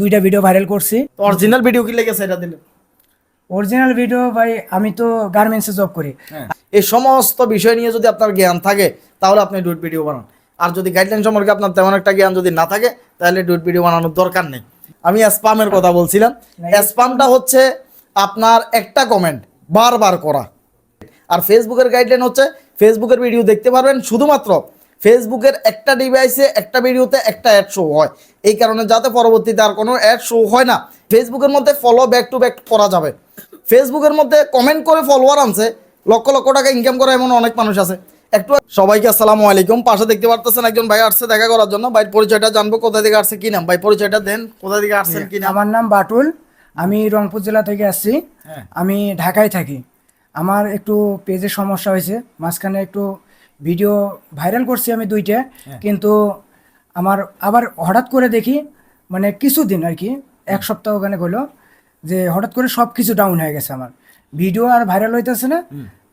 দুইটা video viral করছি। Original video কি লেগেছে এটা দিলে? অরিজিনাল ভিডিও ভাই আমি তো গার্মেন্টসে জব করি। এই সমস্ত বিষয় নিয়ে যদি আপনার জ্ঞান থাকে তাহলে আপনি ডুট ভিডিও বানান। আর যদি গাইডলাইন সম্পর্কে আপনার তেমন একটা জ্ঞান যদি না থাকে তাহলে ডুট ভিডিও বানানোর দরকার নেই। আমি স্পামের কথা বলছিলাম। স্পামটা হচ্ছে আপনার একটা কমেন্ট বারবার করা। আর ফেসবুকের গাইডলাইন হচ্ছে ফেসবুকের ভিডিও দেখতে পারবেন শুধুমাত্র ফেসবুকের একটা ডিভাইসে একটা ভিডিওতে একটা অ্যাড শো হয়। এই কারণে যাতে পরবর্তীতে আর কোনো অ্যাড শো হয় না ফেসবুকের মধ্যে ফলো ব্যাক টু ব্যাক করা যাবে। ফেসবুকের মধ্যে কমেন্ট করে ফলোয়ার আনছে লক্ষ লক্ষ টাকা ইনকাম করে এমন অনেক মানুষ আছে। একটু সবাইকে আসসালামু আলাইকুম। পাশে দেখতে পারতেছেন একজন ভাই আসছে দেখা করার জন্য। ভাই পরিচয়টা জানব কোথা থেকে আসছে কি নাম? ভাই পরিচয়টা দেন কোথা থেকে আসছেন কি নাম? আমার নাম বাটুল। আমি রংপুর জেলা থেকে আসছি। হ্যাঁ। আমি ঢাকায় থাকি। আমার একটু পেজের সমস্যা হয়েছে। মাঝখানে একটু ভিডিও ভাইরাল করছি আমি দুইটা হ্যাঁ। কিন্তু আমার আবার হঠাৎ করে দেখি মানে কিছুদিন আর কি এক সপ্তাহ ওখানে হলো যে হঠাৎ করে সব কিছু ডাউন হয়ে গেছে আমার। ভিডিও আর ভাইরাল হইতেছে না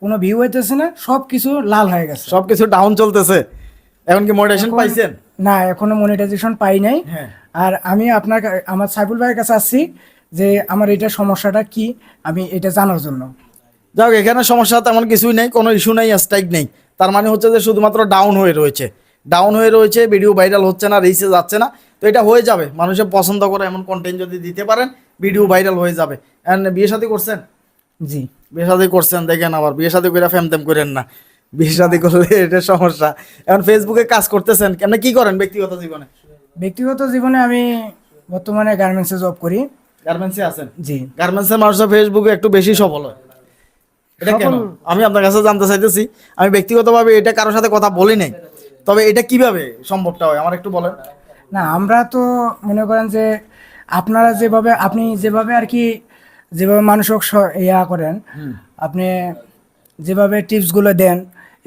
কোনো ভিউ হইতেছে না সব কিছু লাল হয়ে গেছে। সবকিছু ডাউন চলতেছে। এখন কি এখন- পাইছেন? না এখনও মনিটাইজেশন পাই নাই। হ্যাঁ। আর আমি আপনার আমার সাইফুল ভাইয়ের কাছে আসছি যে আমার এটা সমস্যাটা কি আমি এটা জানার জন্য। যাক এখানে সমস্যা তেমন কিছুই নেই কোনো ইস্যু নেই স্ট্রাইক নেই। তার মানে হচ্ছে যে শুধুমাত্র ডাউন হয়ে রয়েছে। ডাউন হয়ে রয়েছে ভিডিও ভাইরাল হচ্ছে না রিচে যাচ্ছে না। তো এটা হয়ে যাবে মানুষের পছন্দ করে এমন কন্টেন্ট যদি দিতে পারেন ভিডিও ভাইরাল হয়ে যাবে। And বিয়ে শাদী করছেন? জি। বিয়ে শাদী করছেন দেখেন আবার বিয়ে শাদী করে ফ্যাম তেম করেন না। বিয়ে শাদী করলে এটা সমস্যা। এখন ফেসবুকে কাজ করতেছেন কেন কি করেন ব্যক্তিগত জীবনে? ব্যক্তিগত জীবনে আমি বর্তমানে গার্মেন্টসে জব করি। গার্মেন্টসে আছেন? জি। গার্মেন্টসের মানুষরা ফেসবুকে একটু বেশি সফল হয়। এটা কেন? আমি আপনার কাছে জানতে চাইতেছি। আমি ব্যক্তিগতভাবে এটা কারোর সাথে কথা বলি নাই। তবে এটা কীভাবে সম্ভবটা হয়? আমার একটু বলেন। না আমরা তো মনে করেন যে আপনারা যেভাবে আপনি যেভাবে আর কি যেভাবে মানুষক ইয়া করেন আপনি যেভাবে টিপসগুলো দেন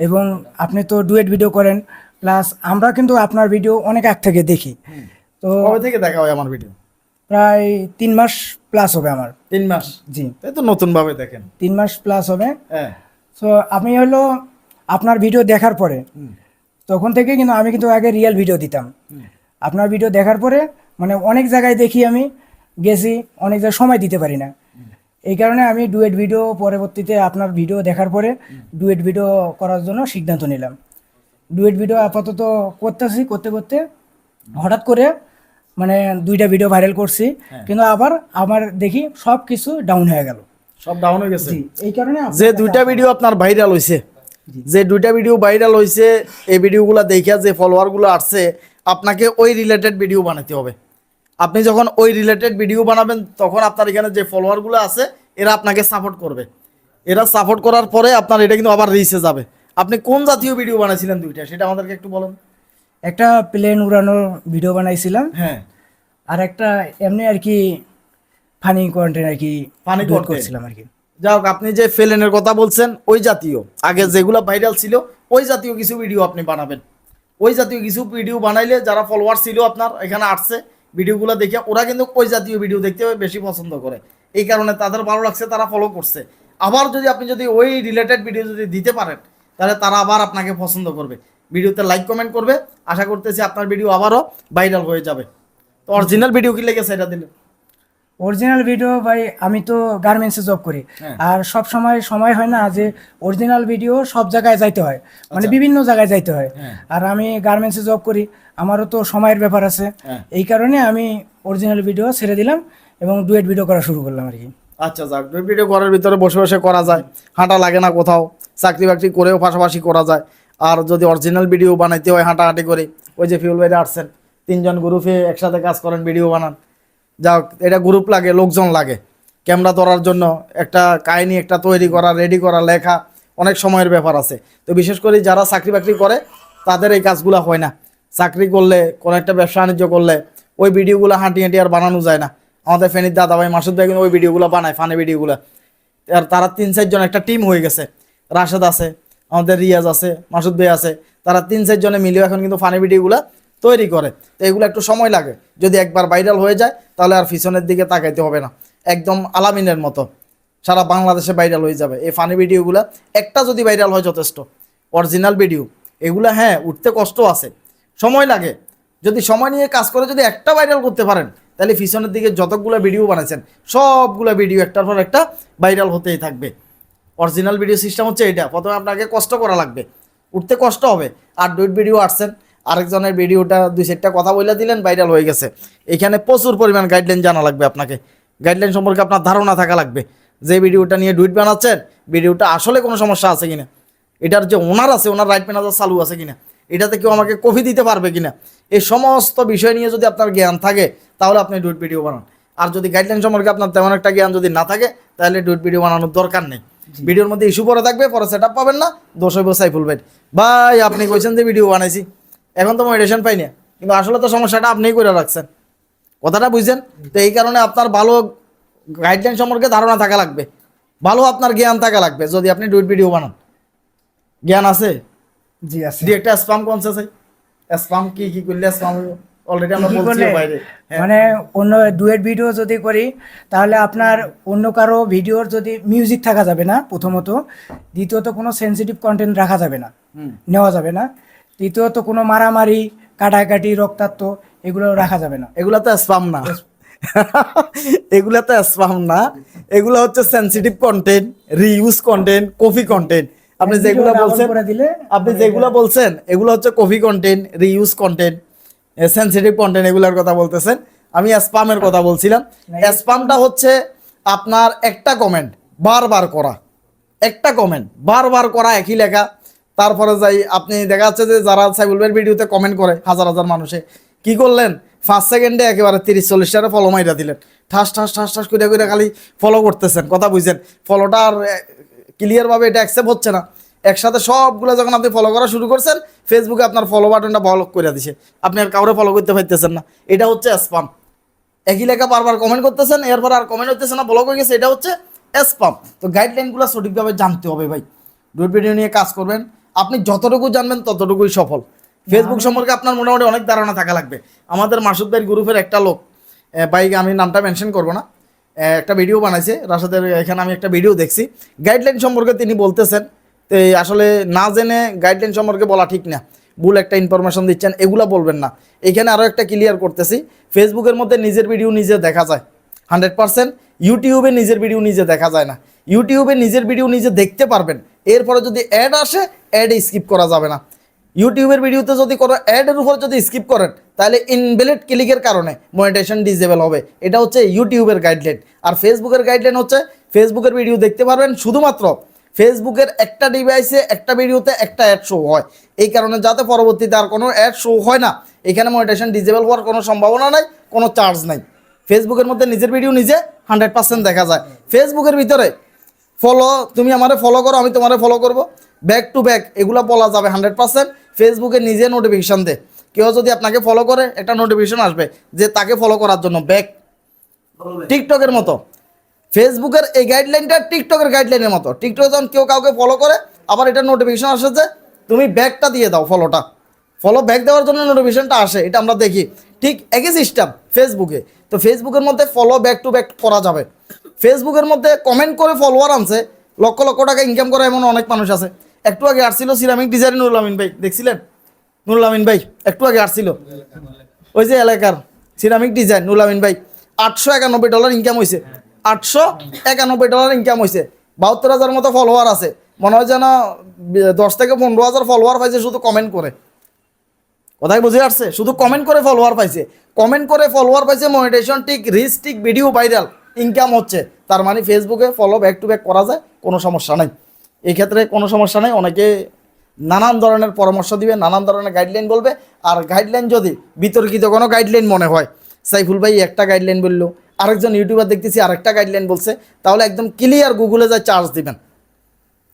এবং আপনি তো ডুয়েট ভিডিও করেন প্লাস আমরা কিন্তু আপনার ভিডিও অনেক আগ থেকে দেখি। তো কবে থেকে দেখা হয় আমার ভিডিও? প্রায় তিন মাস প্লাস হবে আমার। তিন মাস? জি। তাই তো নতুন ভাবে দেখেন। তিন মাস প্লাস হবে। হ্যাঁ। তো আমি হলো আপনার ভিডিও দেখার পরে তখন থেকে কিন্তু আমি কিন্তু আগে রিয়েল ভিডিও দিতাম। আপনার ভিডিও দেখার পরে মানে অনেক জায়গায় দেখি আমি গেছি অনেক জায়গায় সময় দিতে পারি না। এই কারণে আমি ডুয়েট ভিডিও পরবর্তীতে আপনার ভিডিও দেখার পরে ডুয়েট ভিডিও করার জন্য সিদ্ধান্ত নিলাম। ডুয়েট ভিডিও আপাতত করতেছি করতে করতে হঠাৎ করে মানে দুইটা ভিডিও ভাইরাল করছি কিন্তু আবার আমার দেখি সব কিছু ডাউন হয়ে গেল। সব ডাউন হয়ে গেছে? এই কারণে যে দুইটা ভিডিও আপনার ভাইরাল হয়েছে যে দুইটা ভিডিও ভাইরাল হয়েছে এই ভিডিওগুলো দেখে যে ফলোয়ারগুলো আসছে আপনাকে ওই রিলেটেড ভিডিও বানাতে হবে। আপনি যখন ওই রিলেটেড ভিডিও বানাবেন তখন আপনার এখানে যে ফলোয়ারগুলো আছে এরা আপনাকে সাপোর্ট করবে। এরা সাপোর্ট করার পরে আপনার এটা কিন্তু আবার রিচে যাবে। আপনি কোন জাতীয় ভিডিও বানাইছিলেন দুইটা সেটা আমাদেরকে একটু বলেন। একটা প্লেন উড়ানোর ভিডিও বানাইছিলাম। হ্যাঁ। আর একটা এমনি আর কি ফানি কন্টেন্ট আর কি ফানি। করছিলাম আর কি। যাই হোক আপনি যে ফেলেনের কথা বলছেন ওই জাতীয়। আগে যেগুলো ভাইরাল ছিল ওই জাতীয় কিছু ভিডিও আপনি বানাবেন। ওই জাতীয় কিছু ভিডিও বানাইলে যারা ফলোয়ার ছিল আপনার এখানে আসছে ভিডিওগুলো দেখে ওরা কিন্তু ওই জাতীয় ভিডিও দেখতে বেশি পছন্দ করে। এই কারণে তাদের ভালো লাগছে তারা ফলো করছে। আবার যদি আপনি যদি ওই রিলেটেড ভিডিও যদি দিতে পারেন তাহলে তারা আবার আপনাকে পছন্দ করবে। ভিডিওতে লাইক কমেন্ট করবে। আশা করতেছি আপনার ভিডিও আবারও ভাইরাল হয়ে যাবে। তো অরিজিনাল ভিডিও কি লেগেছে এটা দিলে? অরিজিনাল ভিডিও ভাই আমি তো গার্মেন্টসে জব করি। হ্যাঁ। আর সব সময় সময় হয় না যে অরিজিনাল ভিডিও সব জায়গায় যাইতে হয়। মানে আচ্ছা। বিভিন্ন জায়গায় যাইতে হয়। হ্যাঁ। আর আমি গার্মেন্টসে জব করি। আমারও তো সময়ের ব্যাপার আছে। হ্যাঁ। এই কারণে আমি অরিজিনাল ভিডিও ছেড়ে দিলাম এবং ডুয়েট ভিডিও করা শুরু করলাম আর কি। আচ্ছা যাক ডুয়েট ভিডিও ঘরের ভিতরে বসে বসে করা যায়। হাঁটা লাগে না কোথাও। চাকরি বাকরি করেও পাশাপাশি করা যায়। আর যদি অরিজিনাল ভিডিও বানাইতে হয় হাঁটাহাঁটি করে, ওই যে ফিউল বাইরে আসছেন তিনজন গ্রুপে একসাথে কাজ করেন ভিডিও বানান। যাক এটা গ্রুপ লাগে, লোকজন লাগে। ক্যামেরা ধরার জন্য একটা কাহিনী, একটা তৈরি করা রেডি করা, লেখা অনেক সময়ের ব্যাপার আছে। তো বিশেষ করে যারা চাকরি বাকরি করে, তাদের এই কাজগুলো হয় না। চাকরি করলে, কোনো একটা ব্যবসা বাণিজ্য করলে, ওই ভিডিওগুলো হাঁটি হাঁটি আর বানানো যায় না। আমাদের ফেনীর দাদা ভাই মাসুদ ভাই কিন্তু ওই ভিডিওগুলো বানায় ফানি ভিডিওগুলো আর তারা তিন চারজন, একটা টিম হয়ে গেছে। রাশেদ আছে আমাদের রিয়াজ আছে, মাসুদ ভাই আছে, তারা তিন চারজনে মিলেও এখন কিন্তু ফানি ভিডিওগুলো তৈরি করে। তো এগুলো একটু সময় লাগে। যদি একবার ভাইরাল হয়ে যায়, তাহলে আর পিছনের দিকে তাকাইতে হবে না। একদম আলামিনের মতো। সারা বাংলাদেশে ভাইরাল হয়ে যাবে। এই ফানি ভিডিওগুলো একটা যদি ভাইরাল হয় যথেষ্ট। অরিজিনাল ভিডিও এগুলা হ্যাঁ উঠতে কষ্ট আছে। সময় লাগে। যদি সময় নিয়ে কাজ করে যদি একটা ভাইরাল করতে পারেন, তাহলে পিছনের দিকে যতগুলো ভিডিও বানাইছেন, সবগুলো ভিডিও একটার পর একটা ভাইরাল হতেই থাকবে। অরিজিনাল ভিডিও সিস্টেম হচ্ছে এটা প্রথমে আপনাকে কষ্ট করা লাগবে। উঠতে কষ্ট হবে। আর দুইট ভিডিও আসছেন। আরেকজনের ভিডিওটা দুই চারটা কথা বলে দিলেন ভাইরাল হয়ে গেছে। এখানে প্রচুর পরিমাণ গাইডলাইন জানা লাগবে আপনাকে। গাইডলাইন সম্পর্কে আপনার ধারণা থাকা লাগবে। যে ভিডিওটা নিয়ে ডুইট বানাচ্ছেন ভিডিওটা আসলে কোনো সমস্যা আছে কিনা? এটার যে ওনার আছে, ওনার রাইট ম্যানেজার চালু আছে কিনা? এটাতে কেউ আমাকে কফি দিতে পারবে কিনা? এই সমস্ত বিষয় নিয়ে যদি আপনার জ্ঞান থাকে, তাহলে আপনি ডুইট ভিডিও বানান। আর যদি গাইডলাইন সম্পর্কে আপনার তেমন একটা জ্ঞান যদি না থাকে, তাহলে ডুইট ভিডিও বানানোর দরকার নেই। ভিডিওর মধ্যে ইস্যু পরে থাকবে পরে সেট পাবেন না। দোষ হইব সাইফুল ভাই। ভাই আপনি কইছেন যে ভিডিও বানাইছি। এখন তো মোটিভেশন পাই না কিন্তু আসলে তো সমস্যাটা আপনিই করে রাখছেন। কথাটা বুঝছেন? তো এই কারণে আপনার ভালো গাইডলাইন সম্পর্কে ধারণা থাকা লাগবে। ভালো আপনার জ্ঞান থাকা লাগবে যদি আপনি ডুইট ভিডিও বানান। জ্ঞান আছে? জি আছে। একটা স্পাম কনসেস স্পাম কি কি করলে স্পাম অলরেডি আমরা বলছি বাইরে। হ্যাঁ। মানে অন্য ডুয়েট ভিডিও যদি করি তাহলে আপনার অন্য কারও ভিডিওর যদি মিউজিক থাকা যাবে না প্রথমত। দ্বিতীয়ত কোনো সেন্সিটিভ কন্টেন্ট রাখা যাবে না। নেওয়া যাবে না। তৃতীয়ত কোনো মারামারি কাটাকাটি রক্তাক্ত এগুলো রাখা যাবে না। এগুলো তো স্পাম না। এগুলা তো স্পাম না। এগুলো হচ্ছে sensitive content reuse content copy content আপনি যেগুলো বলছেন আপনি যেগুলো বলছেন এগুলো হচ্ছে copy content reuse content sensitive content এগুলোর কথা বলতেছেন। আমি স্পামের কথা বলছিলাম। স্পামটা হচ্ছে আপনার একটা কমেন্ট বারবার করা। একটা কমেন্ট বারবার করা একই লেখা। তারপরে যাই আপনি দেখা যাচ্ছে যে যারা সাইবুল ভাইয়ের ভিডিওতে কমেন্ট করে হাজার হাজার মানুষে কি করলেন? ফার্স্ট সেকেন্ডে একেবারে তিরিশ চল্লিশটারে ফলো মাইরা দিলেন। ঠাস ঠাস ঠাস ঠাস করে করে খালি ফলো করতেছেন কথা বুঝছেন। ফলোটা আর ক্লিয়ারভাবে এটা অ্যাকসেপ্ট হচ্ছে না। একসাথে সবগুলো যখন আপনি ফলো করা শুরু করছেন ফেসবুকে আপনার ফলো বাটনটা ব্লক করে দিছে। আপনি আর কাউরে ফলো করতে পারতেছেন না। এটা হচ্ছে স্পাম একই লেখা বারবার কমেন্ট করতেছেন, এরপর আর কমেন্ট হতেছে না ব্লক হয়ে গেছে, এটা হচ্ছে স্পাম তো গাইডলাইনগুলো সঠিকভাবে জানতে হবে ভাই। ডুয়েট ভিডিও নিয়ে কাজ করবেন। আপনি যতটুকু জানবেন, ততটুকুই সফল। ফেসবুক সম্পর্কে আপনার মোটামুটি অনেক ধারণা থাকা লাগবে। আমাদের মাসুদ ভাইয়ের গ্রুপের একটা লোক ভাইকে আমি নামটা মেনশন করব না। একটা ভিডিও বানাইছে। রাশাদের এখানে আমি একটা ভিডিও দেখছি। গাইডলাইন সম্পর্কে তিনি বলতেছেন আসলে না জেনে গাইডলাইন সম্পর্কে বলা ঠিক না। ভুল একটা ইনফরমেশন দিচ্ছেন, এগুলা বলবেন না। এখানে আরও একটা ক্লিয়ার করতেছি ফেসবুকের মধ্যে নিজের ভিডিও নিজে দেখা যায়। হান্ড্রেড পার্সেন্ট ইউটিউবে নিজের ভিডিও নিজে দেখা যায় না। ইউটিউবে নিজের ভিডিও নিজে দেখতে পারবেন। এরপরে যদি অ্যাড আসে অ্যাড স্কিপ করা যাবে না। ইউটিউবের ভিডিওতে যদি কোনো অ্যাডের উপর যদি স্কিপ করেন, তাহলে ইনভ্যালিড ক্লিকের কারণে মনিটেশন ডিজেবল হবে। এটা হচ্ছে ইউটিউবের গাইডলাইন আর ফেসবুকের গাইডলাইন হচ্ছে ফেসবুকের ভিডিও দেখতে পারবেন শুধুমাত্র ফেসবুকের একটা ডিভাইসে একটা ভিডিওতে একটা অ্যাড শো হয়। এই কারণে যাতে পরবর্তীতে আর কোনো অ্যাড শো হয় না এখানে মনিটেশন ডিজেবল হওয়ার কোনো সম্ভাবনা নাই কোনো চার্জ নাই। ফেসবুকের মধ্যে নিজের ভিডিও নিজে হান্ড্রেড পার্সেন্ট দেখা যায়। ফেসবুকের ভিতরে ফলো তুমি আমারে ফলো করো আমি তোমারে ফলো করব। ব্যাক টু ব্যাক এগুলো বলা যাবে হান্ড্রেড পার্সেন্ট ফেসবুকে নিজে নোটিফিকেশান দে। কেউ যদি আপনাকে ফলো করে একটা নোটিফিকেশন আসবে যে তাকে ফলো করার জন্য ব্যাক টিকটকের মতো। ফেসবুকের এই গাইডলাইনটা টিকটকের গাইডলাইনের মতো। টিকটকে যখন কেউ কাউকে ফলো করে, আবার এটা নোটিফিকেশন আসে যে, তুমি ব্যাকটা দিয়ে দাও ফলোটা ফলো ব্যাক দেওয়ার জন্য নোটিফিকেশনটা আসে, এটা আমরা দেখি। ঠিক একই সিস্টেম ফেসবুকে তো ফেসবুকের মধ্যে ফলো ব্যাক টু ব্যাক করা যাবে। ফেসবুকের মধ্যে কমেন্ট করে ফলোয়ার আনছে, লক্ষ লক্ষ টাকা ইনকাম করা এমন অনেক মানুষ আছে। একটু আগে আসছিল সিরামিক ডিজাইন নুরুল আমিন ভাই, দেখছিলেন? নুরুল আমিন ভাই, একটু আগে আসছিল। ওই যে এলাকার সিরামিক ডিজাইন নুরুল আমিন ভাই। আটশো একানব্বই ডলার ইনকাম হয়েছে আটশো একানব্বই ডলার ইনকাম হয়েছে বাহাত্তর হাজার মতো ফলোয়ার আছে। মনে হয় যেন দশ থেকে পনেরো হাজার ফলোয়ার পাইছে, শুধু কমেন্ট করে। কোথায় বুঝে আসছে? শুধু কমেন্ট করে ফলোয়ার পাইছে। কমেন্ট করে ফলোয়ার পাইছে মনিটেশন ঠিক রিচ ঠিক ভিডিও ভাইরাল ইনকাম হচ্ছে। তার মানে ফেসবুকে ফলো ব্যাক টু ব্যাক করা যায়, কোনো সমস্যা নাই। এই ক্ষেত্রে কোনো সমস্যা নাই, অনেকে নানান ধরনের পরামর্শ দিবে, নানান ধরনের গাইডলাইন বলবে। আর গাইডলাইন যদি বিতর্কিত কোনো গাইডলাইন মনে হয়, সাইফুল ভাই একটা গাইডলাইন বলল আরেকজন ইউটিউবার দেখতেছি, আরেকটা গাইডলাইন বলছে, তাহলে একদম ক্লিয়ার গুগলে যায় চার্জ দিবেন।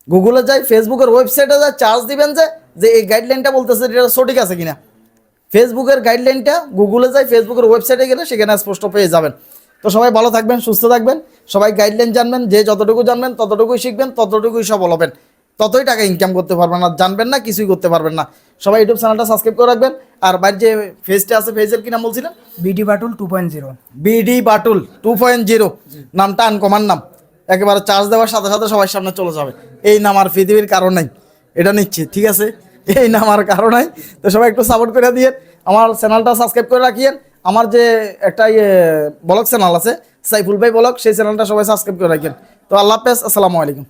গুগলে যাই ফেসবুকের ওয়েবসাইটে যায় চার্জ দিবেন যে যে এই গাইডলাইনটা বলতেছে, এটা সঠিক আছে কিনা। ফেসবুকের গাইডলাইনটা গুগলে যাই ফেসবুকের ওয়েবসাইটে গেলে সেখানে স্পষ্ট পেয়ে যাবেন। তো সবাই ভালো থাকবেন, সুস্থ থাকবেন। সবাই গাইডলাইন জানবেন, যে যতটুকু জানবেন, ততটুকুই শিখবেন, ততটুকুই সফল হবেন ততই টাকা ইনকাম করতে পারবেন না জানবেন না, কিছুই করতে পারবেন না। সবাই ইউটিউব চ্যানেলটা সাবস্ক্রাইব করে রাখবেন। আর বাইরে যে ফেজটা আছে ফেজের কি নাম বলছিলেন? BD Batul two point zero BD Batul two point zero নামটা আনকমান নাম। একেবারে চার্জ দেওয়ার সাথে সাথে সবার সামনে চলে যাবে। এই নাম আর পৃথিবীর কারণ নাই। এটা নিচ্ছে ঠিক আছে? এই নাম আর কারণ নাই। তো সবাই একটু সাপোর্ট করে দিয়ে আমার চ্যানেলটা সাবস্ক্রাইব করে রাখিয়েন। আমার যে একটা ইয়ে ব্লগ চ্যানেল আছে সাইফুল ভাই ব্লগ সেই চ্যানেলটা সবাই সাবস্ক্রাইব করে রাখেন তো আল্লাহ হাফেজ আসসালামু আলাইকুম।